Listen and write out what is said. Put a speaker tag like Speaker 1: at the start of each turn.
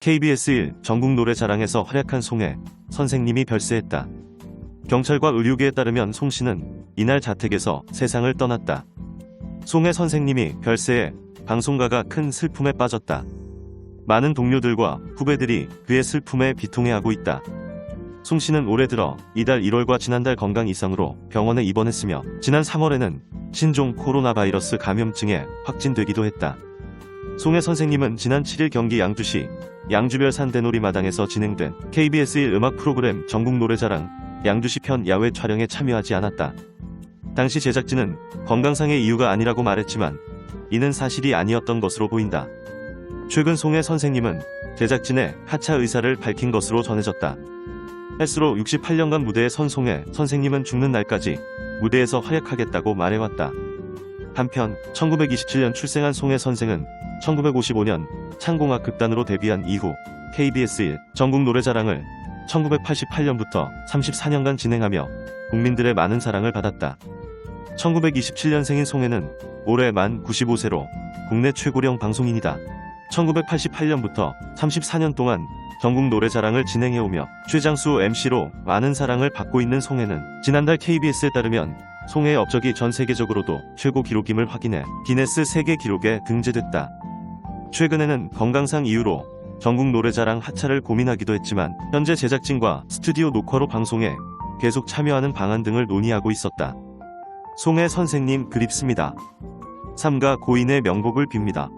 Speaker 1: KBS 1 전국 노래자랑에서 활약한 송혜 선생님이 별세했다. 경찰과 의료계에 따르면 송 씨는 이날 자택에서 세상을 떠났다. 송혜 선생님이 별세해 방송가가 큰 슬픔에 빠졌다. 많은 동료들과 후배들이 그의 슬픔에 비통해하고 있다. 송 씨는 올해 들어 이달 1월과 지난달 건강 이상으로 병원에 입원했으며 지난 3월에는 신종 코로나 바이러스 감염증에 확진되기도 했다. 송혜 선생님은 지난 7일 경기 양주시 양주별 산대놀이 마당에서 진행된 KBS1 음악 프로그램 전국 노래자랑 양주시 편 야외 촬영에 참여하지 않았다. 당시 제작진은 건강상의 이유가 아니라고 말했지만 이는 사실이 아니었던 것으로 보인다. 최근 송혜 선생님은 제작진의 하차 의사를 밝힌 것으로 전해졌다. 헬스로 68년간 무대에 선 송혜 선생님은 죽는 날까지 무대에서 활약하겠다고 말해왔다. 한편 1927년 출생한 송혜 선생은 1955년 창공학 극단으로 데뷔한 이후 KBS1 전국 노래자랑을 1988년부터 34년간 진행하며 국민들의 많은 사랑을 받았다. 1927년생인 송혜는 올해 만 95세로 국내 최고령 방송인이다. 1988년부터 34년 동안 전국 노래자랑을 진행해오며 최장수 MC로 많은 사랑을 받고 있는 송혜는 지난달 KBS에 따르면 송혜의 업적이 전 세계적으로도 최고 기록임을 확인해 기네스 세계 기록에 등재됐다. 최근에는 건강상 이유로 전국 노래자랑 하차를 고민하기도 했지만 현재 제작진과 스튜디오 녹화로 방송에 계속 참여하는 방안 등을 논의하고 있었다. 송혜 선생님 그립습니다. 삼가 고인의 명복을 빕니다.